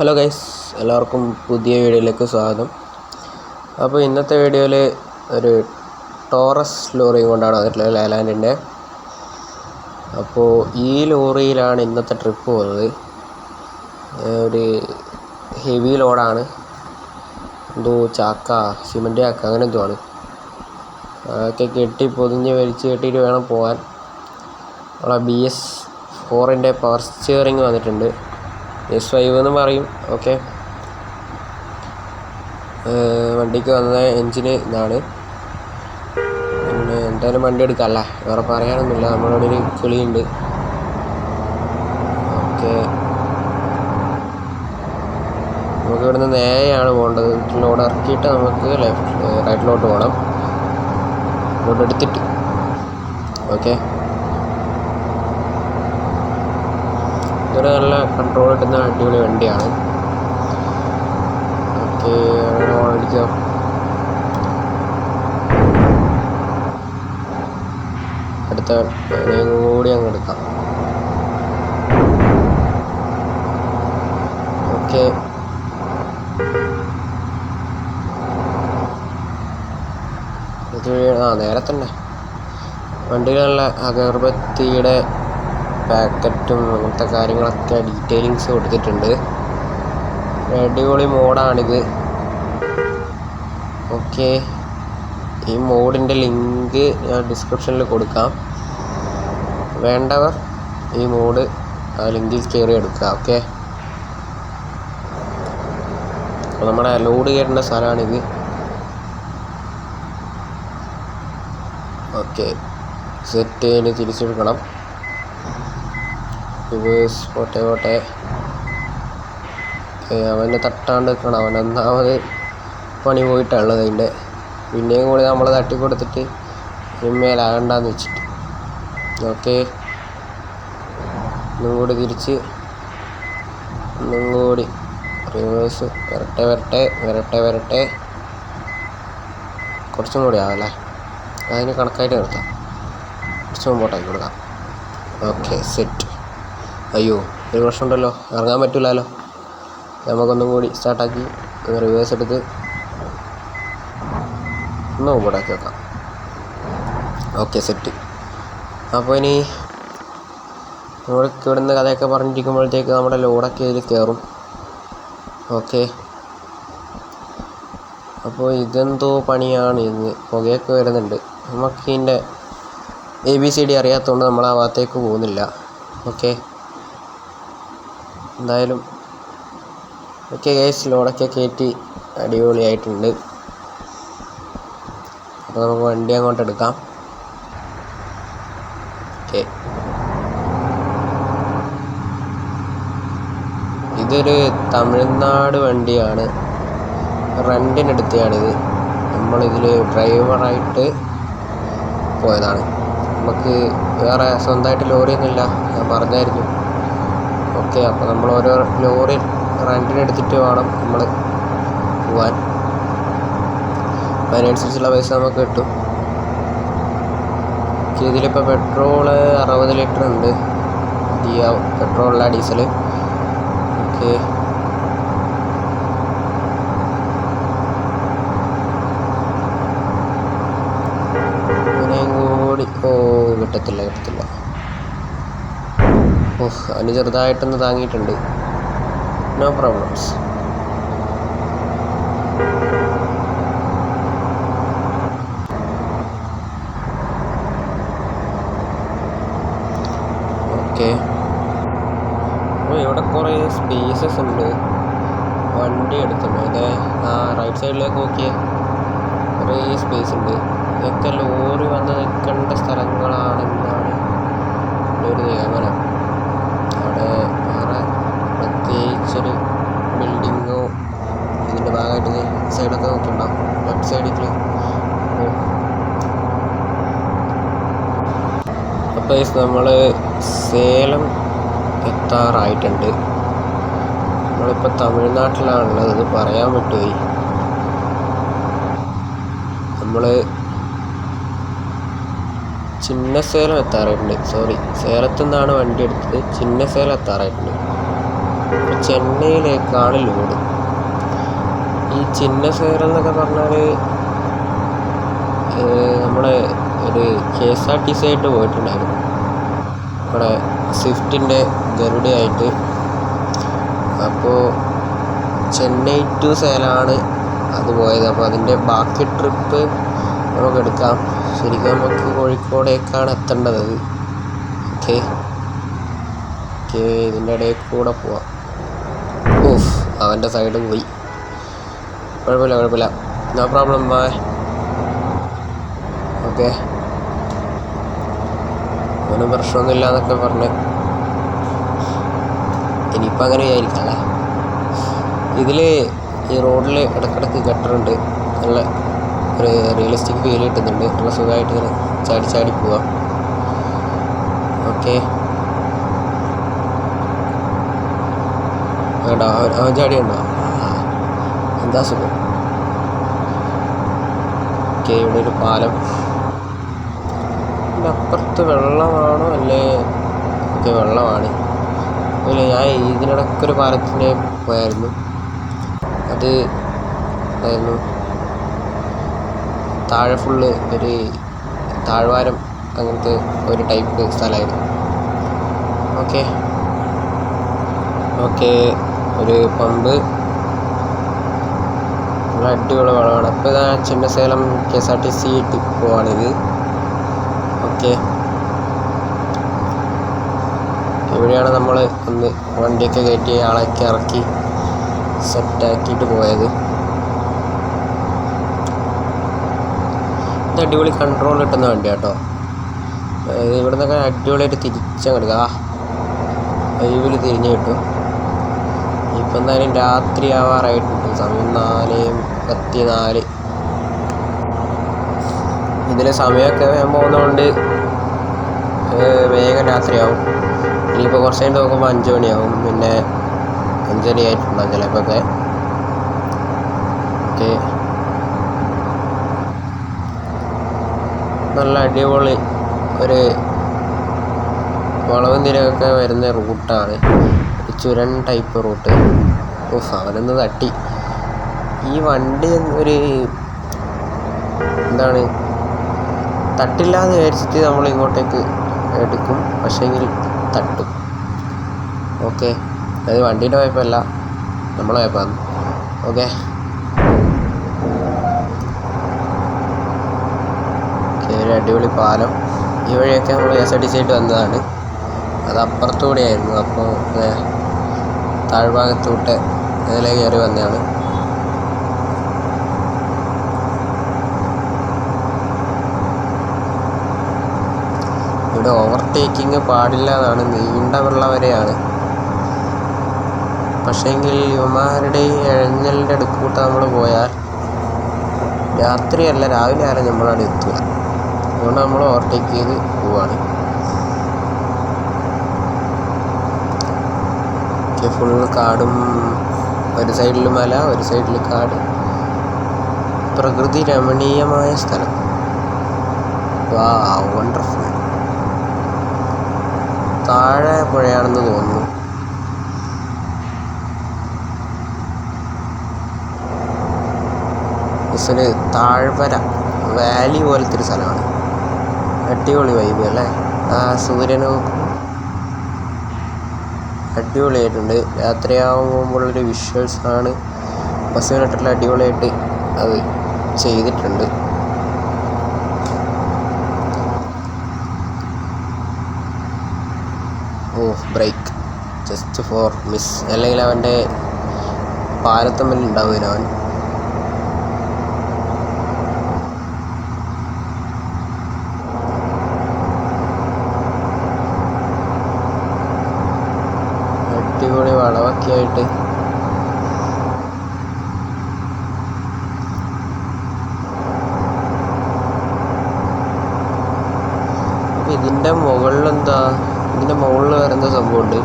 Hello guys എല്ലാവർക്കും പുതിയ വീഡിയോയിലേക്ക് സ്വാഗതം. അപ്പോൾ ഇന്നത്തെ വീഡിയോയിൽ ഒരു ടോറസ് ലോറി കൊണ്ടാണ് വന്നിട്ടുള്ളത് ലൈലാൻഡിന്റെ. അപ്പോൾ ഈ ലോറിയിലാണ് ഇന്നത്തെ ട്രിപ്പ് പോകുന്നത് ഒരു ഹെവി ലോഡാണ് എന്തോ ചാക്ക സിമന്റ് ചാക്ക അങ്ങനെ എന്തോ ആണ്. അതൊക്കെ കെട്ടി പൊതിഞ്ഞ് വലിച്ച് കെട്ടിയിട്ട് വേണം പോകാൻ. നമ്മളെ ബി എസ് ഫോറിന്റെ പവർ സ്റ്റിയറിങ് വന്നിട്ടുണ്ട്. എസ് ഫൈവ് എന്ന് പറയും. ഓക്കെ വണ്ടിക്ക് വന്ന എൻജിന് ഇതാണ്. പിന്നെ എന്തായാലും വണ്ടി എടുക്കാമല്ലേ വേറെ പറയാനൊന്നുമില്ല. നമ്മളവിടെ ഒരു കിളിയുണ്ട്. ഓക്കെ നമുക്ക് ഇവിടുന്ന് നേരെയാണ് പോകേണ്ടത്. ലോഡ് ഇറക്കിയിട്ട് നമുക്ക് ലെഫ്റ്റ് റൈറ്റിലോട്ട് പോകണം. ലോഡ് എടുത്തിട്ട്. ഓക്കെ ഇതൊരു നല്ല കൺട്രോൾ കിട്ടുന്ന അടിപൊളി വണ്ടിയാണ്. ഓക്കെ അടുത്ത കൂടി അങ്ങ് എടുക്കാം. ഓക്കെ. ആ നേരെ തന്നെ. വണ്ടിയിലുള്ള അഗർബത്തിയുടെ പാക്കറ്റും അങ്ങനത്തെ കാര്യങ്ങളൊക്കെ ഡീറ്റെയിലിങ്സ് കൊടുത്തിട്ടുണ്ട്. അടിപൊളി മോഡാണിത്. ഓക്കെ ഈ മോഡിന്റെ ലിങ്ക് ഞാൻ ഡിസ്ക്രിപ്ഷനിൽ കൊടുക്കാം. വേണ്ടവർ ഈ മോഡ് ആ ലിങ്കിൽ കയറി എടുക്കുക ഓക്കെ നമ്മുടെ ലോഡ് കയറേണ്ട സ്ഥലമാണിത്. ഓക്കെ സെറ്റ് ചെയ്ത് തിരിച്ചെടുക്കണം. റിവേഴ്സ് പോട്ടെ പോട്ടെ. അവനെ തട്ടാണ്ട് നിൽക്കണം അവൻ ഒന്നാമത് പണി പോയിട്ടുള്ളത് അതിന്റെ. പിന്നെയും കൂടി നമ്മൾ തട്ടിക്കൊടുത്തിട്ട് ഇനിമേലാകണ്ടെന്ന് വെച്ചിട്ട്. ഓക്കെ. ഒന്നും കൂടി തിരിച്ച് ഒന്നും കൂടി റിവേഴ്സ് വരട്ടെ വരട്ടെ വരട്ടെ വരട്ടെ. കുറച്ചും കൂടി ആവല്ലേ അതിന് കണക്കായിട്ട് നിർത്താം. കുറച്ചും മുമ്പോട്ടാക്കി കൊടുക്കാം. ഓക്കെ സെറ്റ് അയ്യോ ഒരു പ്രശ്നമുണ്ടല്ലോ. ഇറങ്ങാൻ പറ്റില്ലല്ലോ നമുക്കൊന്നും കൂടി സ്റ്റാർട്ടാക്കി റിവേഴ്സ് എടുത്ത് ഒന്ന് മുമ്പോട്ടാക്കി വെക്കാം. ഓക്കെ സെറ്റ് അപ്പോൾ ഇനി നമ്മൾക്ക് ഇവിടുന്ന് കഥയൊക്കെ പറഞ്ഞിരിക്കുമ്പോഴത്തേക്ക് നമ്മുടെ ലോഡൊക്കെ ഇതിൽ കയറും. ഓക്കെ. അപ്പോൾ ഇതെന്തോ പണിയാണ് ഇന്ന്. പുകയൊക്കെ വരുന്നുണ്ട്. നമുക്ക് ഇതിന്റെ എ ബി സി ഡി അറിയാത്തതുകൊണ്ട് നമ്മൾ ആ ഭാഗത്തേക്ക് പോകുന്നില്ല. ഓക്കെ. എന്തായാലും ഓക്കെ കേസ് ലോഡൊക്കെ കയറ്റി അടിപൊളിയായിട്ടുണ്ട്. അപ്പോൾ നമുക്ക് വണ്ടി അങ്ങോട്ട് എടുക്കാം. ഓക്കെ ഇതൊരു തമിഴ്നാട് വണ്ടിയാണ്. റെന്റിനെടുത്തതാണിത് നമ്മളിതിൽ ഡ്രൈവറായിട്ട് പോയതാണ്. നമുക്ക് വേറെ സ്വന്തമായിട്ട് ലോറിയൊന്നുമില്ല. ഞാൻ പറഞ്ഞായിരുന്നു. ഓക്കെ അപ്പോൾ നമ്മൾ ഓരോ ലോറി റെന്റിനെടുത്തിട്ട് വേണം നമ്മൾ പോവാൻ. അതിനനുസരിച്ചുള്ള പൈസ നമുക്ക് കിട്ടും. ഇതിലിപ്പോൾ പെട്രോൾ അറുപത് ലിറ്റർ ഉണ്ട്. ദിയ പെട്രോളല്ല ഡീസൽ ഓക്കെ. കൂടി ഓ കിട്ടത്തില്ല കിട്ടത്തില്ല. ഓഹ് അതിന് ചെറുതായിട്ടൊന്ന് താങ്ങിയിട്ടുണ്ട്. നോ പ്രോബ്ലംസ് ഓക്കെ ഇവിടെ കുറേ സ്പേസസ് ഉണ്ട്. വണ്ടി എടുത്തുണ്ട് അതെ ആ റൈറ്റ് സൈഡിലേക്ക് നോക്കിയേ. കുറേ സ്പേസ് ഉണ്ട്. ഇതൊക്കെ ലോറി വന്ന് നിൽക്കേണ്ട സ്ഥലങ്ങളാണെന്നാണ് ഒരു നിഗമനം അവിടെ വേറെ പ്രത്യേകിച്ചൊരു ബിൽഡിങ്ങോ ഇതിന്റെ ഭാഗമായിട്ട് ഇത് സൈഡൊക്കെ നോക്കിയിട്ടുണ്ടാവും ലെഫ്റ്റ് സൈഡിൽ അപ്പോൾ നമ്മൾ സേലം എത്താറായിട്ടുണ്ട്. നമ്മളിപ്പോൾ തമിഴ്നാട്ടിലാണുള്ളത്. ഇത് പറയാൻ വിട്ടുപോയി. നമ്മൾ ചിന്നസേലം എത്താറായിട്ടുണ്ട്. സോറി സേലത്തു നിന്നാണ് വണ്ടി എടുത്തത്. ചിന്നസേലം എത്താറായിട്ടുണ്ട്. ചെന്നൈയിലേക്കാണ് ലോഡ് ഈ ചിന്ന ചിന്നസേർ എന്നൊക്കെ പറഞ്ഞാൽ നമ്മുടെ ഒരു K S R T C ആയിട്ട് പോയിട്ടുണ്ടായിരുന്നു. നമ്മുടെ സ്വിഫ്റ്റിന്റെ ഗരുഡയായിട്ട്. അപ്പോൾ ചെന്നൈ ടു സേലാണ് അത് പോയത്. അപ്പോൾ അതിന്റെ ബാക്കി ട്രിപ്പ് നമുക്ക് എടുക്കാം. ശരിക്കും നമുക്ക് കോഴിക്കോടേക്കാണ് എത്തേണ്ടത്. ഓക്കെ. ഓക്കെ ഇതിന്റെ ഇടയിൽ കൂടെ പോവാം. അവന്റെ സൈഡ് പോയി. കുഴപ്പമില്ല കുഴപ്പമില്ല. നോ പ്രോബ്ലം ബായ് ഓക്കെ അവന് പ്രശ്നമൊന്നുമില്ല എന്നൊക്കെ പറഞ്ഞ്. ഇനിയിപ്പോൾ അങ്ങനെ വിചാരിക്കാം ഇതിൽ ഈ റോഡിൽ ഇടക്കിടക്ക് ഗട്ടറുണ്ട്. നല്ല ഒരു റിയലിസ്റ്റിക് ഫീൽ കിട്ടുന്നുണ്ട്. നല്ല സുഖമായിട്ട് ഇങ്ങനെ ചാടി ചാടി പോവാം. ഓക്കെ വേണ്ട അവൻ ചാടിയുണ്ടോ എന്താ സുഖം? ഇവിടെ ഒരു പാലം. എന്റെ അപ്പുറത്ത് വെള്ളമാണോ അല്ലേ? ഓക്കെ വെള്ളമാണ്. ഇല്ല ഞാൻ ഇതിനിടയ്ക്കൊരു പാലത്തിന് പോയായിരുന്നു. അത് ആയിരുന്നു താഴെ ഫുള്ള് ഒരു താഴ്വാരം അങ്ങനത്തെ ഒരു ടൈപ്പ് സ്ഥലമായിരുന്നു. ഓക്കെ. ഓക്കെ. ഒരു പമ്പ്. അടിപൊളി വളമാണ് അപ്പോൾ ഇതാ Chinnasalem K S R T C ടിപ്പോവാണിത് okay. ഇവിടെയാണ് നമ്മൾ ഒന്ന് വണ്ടിയൊക്കെ കയറ്റി ആളൊക്കെ ഇറക്കി സെറ്റാക്കിയിട്ട് പോയത്? ഇത് അടിപൊളി കൺട്രോൾ കിട്ടുന്ന വണ്ടി കേട്ടോ ഇവിടെ നിന്നൊക്കെ അടിപൊളിയായിട്ട് തിരിച്ചങ്ങെടുക്കുക ആ വൈവിൽ തിരിഞ്ഞു കിട്ടും. ഇപ്പം എന്തായാലും രാത്രി ആവാറായിട്ടുണ്ട്. സമയം നാല് മുപ്പത്തി നാല് ഇതിൽ സമയമൊക്കെ വേഗം പോകുന്നതുകൊണ്ട് വേഗം രാത്രിയാവും. ഇനിയിപ്പോൾ കുറച്ച് കഴിഞ്ഞ് നോക്കുമ്പോൾ അഞ്ച് മണിയാവും. പിന്നെ അഞ്ചര ആയിട്ടുണ്ടാകും ചിലപ്പോൾ ഒക്കെ ഓക്കെ. നല്ല അടിപൊളി ഒരു വളവും നിരയൊക്കെ വരുന്ന റൂട്ടാണ്. ചുരൻ ടൈപ്പ് റൂട്ട് ഓഫ് അവനൊന്ന് തട്ടി. ഈ വണ്ടി ഒരു എന്താണ്? തട്ടില്ലാന്ന് വിചാരിച്ചിട്ട് നമ്മൾ ഇങ്ങോട്ടേക്ക് എടുക്കും. പക്ഷേങ്കിൽ തട്ടും. ഓക്കെ. അത് വണ്ടീന്റെ കുഴപ്പമല്ല. നമ്മളെ കുഴപ്പമാണ്. ഓക്കെ. ഒരു അടിപൊളി പാലം. ഈ വഴിയൊക്കെ നമ്മൾ എസ് ആർ ടി സി ആയിട്ട് വന്നതാണ്. അത് അപ്പുറത്തൂടെ ആയിരുന്നു അപ്പോൾ താഴ്ഭാഗത്തൂട്ട് അതിലേ കയറി വന്നതാണ്. ഇവിടെ ഓവർടേക്കിംഗ് പാടില്ല എന്നാണ് നീണ്ട വരെയാണ്. പക്ഷേങ്കിൽ ഇവന്മാരുടെ ഈ അടുക്കൂട്ട് നമ്മൾ പോയാൽ രാത്രിയല്ല രാവിലെ ആയാലും നമ്മളവിടെ എത്തുക? അതുകൊണ്ട് നമ്മൾ ഓവർടേക്ക് ചെയ്ത് പോവാണ് ഫുൾ കാടും ഒരു സൈഡിൽ മല ഒരു സൈഡിൽ കാട്. പ്രകൃതി രമണീയമായ സ്ഥലം. വാ വണ്ടർഫുൾ താഴെ പുഴയാണെന്ന് തോന്നുന്നു. മിസ്സിന് താഴ്വര വാലി പോലത്തെ ഒരു സ്ഥലമാണ്. അടിപൊളി വൈബ് അല്ലേ? ആ സൂര്യന് അടിപൊളിയായിട്ടുണ്ട്. രാത്രിയാകുമ്പോഴുള്ളൊരു വിഷ്വൽസ് ആണ്. ബസ് കണ്ടിട്ടുള്ള അടിപൊളിയായിട്ട് അത് ചെയ്തിട്ടുണ്ട്. ഓ ബ്രേക്ക് ജസ്റ്റ് ഫോർ മിസ് അല്ലെങ്കിൽ അവന്റെ പാലത്തമ്മൽ ഉണ്ടാവില്ല അവൻ അടിപൊളി വളവൊക്കെ ആയിട്ട് അപ്പം ഇതിന്റെ മുകളിൽ എന്താ ഇതിന്റെ മുകളിൽ വരുന്ന സംഭവമുണ്ട്?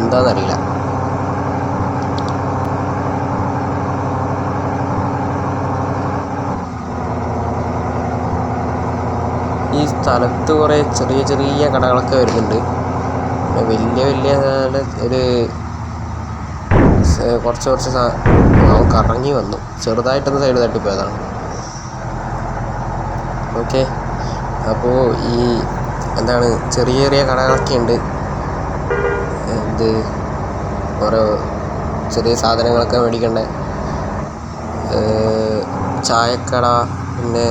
എന്താണെന്നറിയില്ല ഈ സ്ഥലത്ത് കുറേ ചെറിയ ചെറിയ കടകളൊക്കെ വരുന്നുണ്ട്. പിന്നെ വലിയ വലിയ ഒരു കുറച്ച് കുറച്ച് അവൻ കറങ്ങി വന്നു. ചെറുതായിട്ടൊന്ന് സൈഡ് തട്ടിപ്പോയതാണ്. ഓക്കെ. അപ്പോൾ ഈ എന്താണ് ചെറിയ ചെറിയ കടകളൊക്കെ ഉണ്ട്. ഇത് ഓരോ ചെറിയ സാധനങ്ങളൊക്കെ മേടിക്കണ്ട? ചായക്കട പിന്നെ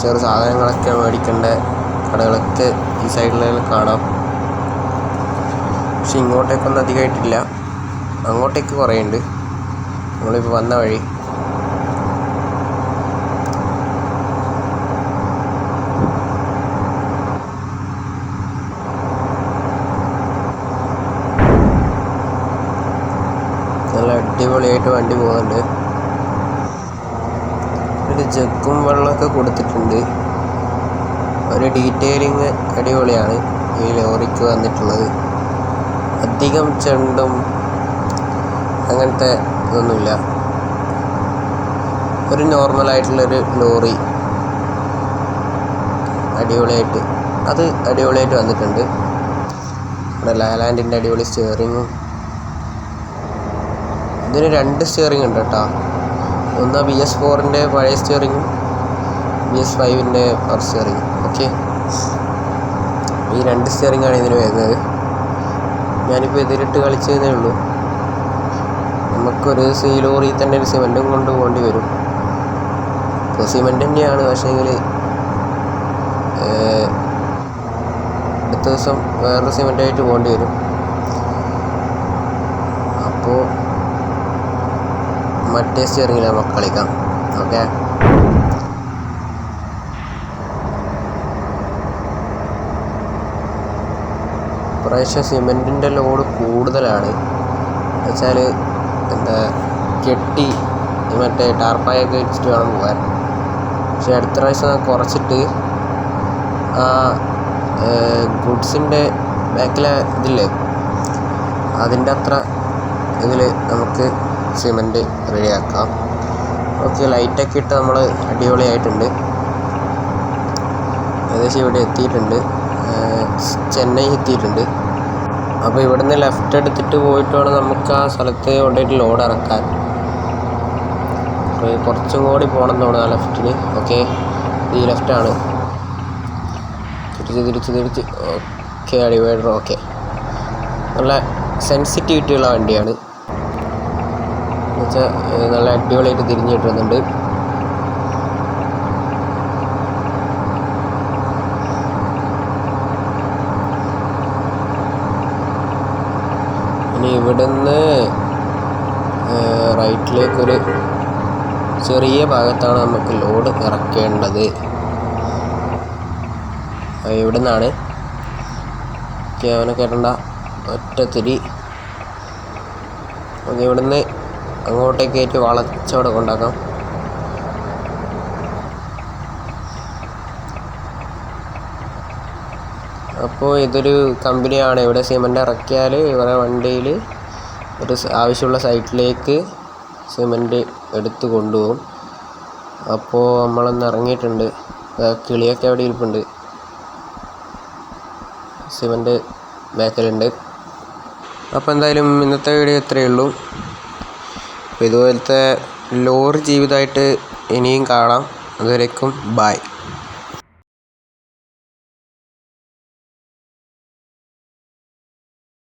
ചെറു സാധനങ്ങളൊക്കെ മേടിക്കേണ്ട? കടകളൊക്കെ ഈ സൈഡിലെല്ലാം കാണാം. പക്ഷെ ഇങ്ങോട്ടേക്കൊന്നും അധികമായിട്ടില്ല. അങ്ങോട്ടേക്ക് കുറേ ഉണ്ട് നമ്മളിപ്പോൾ വന്ന വഴി നല്ല അടിപൊളിയായിട്ട് വണ്ടി പോകുന്നുണ്ട് ഒരു ജഗ്ഗും വെള്ളമൊക്കെ കൊടുത്തിട്ടുണ്ട്. ഒരു ഡീറ്റെയിലിങ് അടിപൊളിയാണ് ഈ ലോറിക്ക് വന്നിട്ടുള്ളത്. അധികം ചെണ്ടും അങ്ങനത്തെ ഇതൊന്നുമില്ല. ഒരു നോർമലായിട്ടുള്ളൊരു ലോറി. അടിപൊളിയായിട്ട്. അത് അടിപൊളിയായിട്ട് വന്നിട്ടുണ്ട്. ഇവിടെ ലാലാൻഡിന്റെ അടിപൊളി സ്റ്റിയറിങ്ങും ഇതിന് രണ്ട് സ്റ്റിയറിംഗ് ഉണ്ട് കേട്ടോ. ഒന്ന് ബി എസ് ഫോറിന്റെ പഴയ സ്റ്റിയറിങ്ങും ബി എസ് ഫൈവിന്റെ പവർ സ്റ്റിയറിങ്ങും ഓക്കെ ഈ രണ്ട് സ്റ്റിയറിങ്ങാണ് ഇതിന് വരുന്നത്. ഞാനിപ്പോൾ എതിരിട്ട് കളിച്ചതേ ഉള്ളൂ. നമുക്കൊരു സീ തന്നെ ഒരു സിമെന്റും കൊണ്ട് പോകേണ്ടി വരും. ഇപ്പോൾ സിമെന്റ് തന്നെയാണ്. പക്ഷേങ്കിൽ അടുത്ത ദിവസം വേറൊരു സിമെന്റായിട്ട് പോകേണ്ടി വരും അപ്പോൾ മറ്റേ സ്റ്റിയറിങ്ങിൽ നമുക്ക് കളിക്കാം. ഓക്കെ പ്രാവശ്യം സിമെന്റിന്റെ ലോഡ് കൂടുതലാണ്. എന്നുവെച്ചാൽ എന്താ കെട്ടി മറ്റേ ടാർപ്പായൊക്കെ വെച്ചിട്ട് വേണം പോകാൻ. പക്ഷെ അടുത്ത പ്രാവശ്യം കുറച്ചിട്ട് ആ ഗുഡ്സിന്റെ ബാക്കിലെ ഇതില്ലേ അതിന്റെ അത്ര ഇതിൽ നമുക്ക് സിമന്റ് റെഡിയാക്കാം. ഓക്കെ ലൈറ്റൊക്കെ ഇട്ട് നമ്മൾ അടിപൊളിയായിട്ടുണ്ട്. ഏകദേശം ഇവിടെ എത്തിയിട്ടുണ്ട്. ചെന്നൈ എത്തിയിട്ടുണ്ട്. അപ്പോൾ ഇവിടുന്ന് ലെഫ്റ്റ് എടുത്തിട്ട് പോയിട്ട് വേണം നമുക്ക് ആ സ്ഥലത്ത് കൊണ്ടുപോയിട്ട് ലോഡ് ഇറക്കാൻ. അപ്പോൾ കുറച്ചും കൂടി പോകണം തോന്നുന്നു ആ ലെഫ്റ്റിന് ഓക്കെ ഈ ലെഫ്റ്റാണ് തിരിച്ച് തിരിച്ച് തിരിച്ച്. Okay divider okay. നല്ല സെൻസിറ്റിവിറ്റി ഉള്ള വണ്ടിയാണ്. എന്നുവെച്ചാൽ നല്ല അടിപൊളിയായിട്ട് തിരിഞ്ഞു കിട്ടുന്നുണ്ട്. ഇനി ഇവിടുന്ന് റൈറ്റിലേക്കൊരു ചെറിയ ഭാഗത്താണ് നമുക്ക് ലോഡ് ഇറക്കേണ്ടത്. ഇവിടെ നിന്നാണ് അവനെ കയറണ്ട ഒറ്റത്തിരി. ഓക്കെ ഇവിടുന്ന് അങ്ങോട്ടേക്ക് കയറ്റി വളച്ചവിടെ കൊണ്ടാക്കാം അപ്പോൾ ഇതൊരു കമ്പനിയാണ്. ഇവിടെ സിമന്റ് ഇറക്കിയാൽ ഇവരെ വണ്ടിയിൽ ഒരു ആവശ്യമുള്ള സൈറ്റിലേക്ക് സിമന്റ് എടുത്ത് കൊണ്ടുപോകും. അപ്പോൾ നമ്മളൊന്ന് ഇറങ്ങിയിട്ടുണ്ട്. കിളിയൊക്കെ അവിടെ ഇരിപ്പുണ്ട്. സിമന്റ് ബാക്കിലുണ്ട് അപ്പോൾ എന്തായാലും ഇന്നത്തെ വീഡിയോ ഇത്രയേ ഉള്ളൂ. ഇതുപോലത്തെ ലോറി ജീവിതമായിട്ട് ഇനിയും കാണാം. അതുവരേക്കും ബായ്